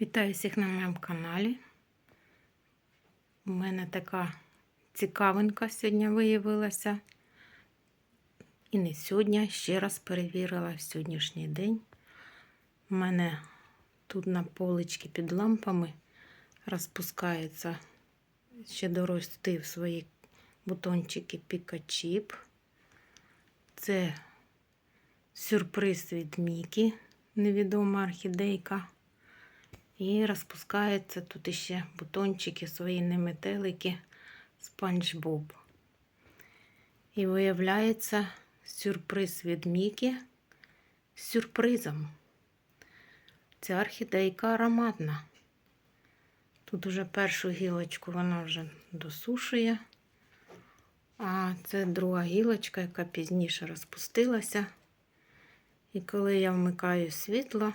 Вітаю всіх на моєму каналі. У мене така цікавинка сьогодні виявилася. І не сьогодні, ще раз перевірила в сьогоднішній день. У мене тут на поличці під лампами розпускається, ще доростив свої бутончики Пікачіп. Це сюрприз від Мікі, невідома орхідейка. І розпускаються тут іще бутончики, свої неметелики, спанч Боб. І виявляється сюрприз від Мікі з сюрпризом. Ця орхідейка ароматна. Тут уже першу гілочку вона вже досушує. А це друга гілочка, яка пізніше розпустилася. І коли я вмикаю світло,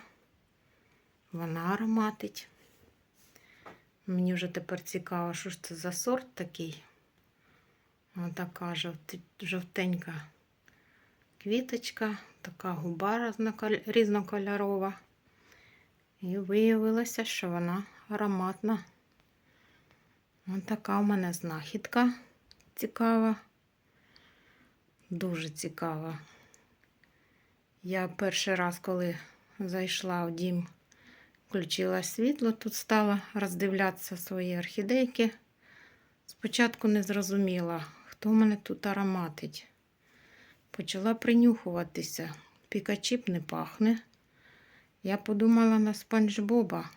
вона ароматить. Мені вже тепер цікаво, що ж це за сорт такий. Ось така жовтенька квіточка, така губа різнокольорова. І виявилося, що вона ароматна. Ось така у мене знахідка цікава. Дуже цікава. Я перший раз, коли зайшла в дім, включила світло, тут стала роздивлятися свої орхідейки. Спочатку не зрозуміла, хто в мене тут ароматить. Почала принюхуватися. Пікачіп не пахне. Я подумала на спанч Боба,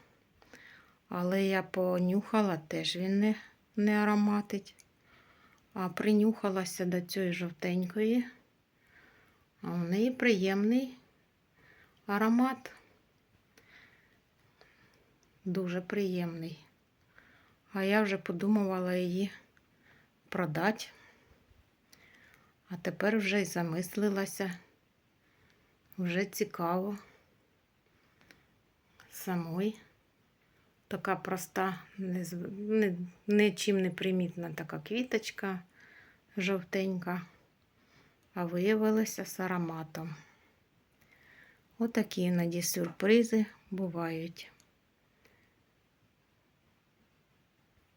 але я понюхала, теж він не, не ароматить. А принюхалася до цієї жовтенької. А у неї приємний аромат. Дуже приємний. А я вже подумувала її продати. А тепер вже й замислилася. Вже цікаво. Самой. Така проста, нічим не, не примітна така квіточка жовтенька, а виявилася з ароматом. Отакі іноді сюрпризи бувають.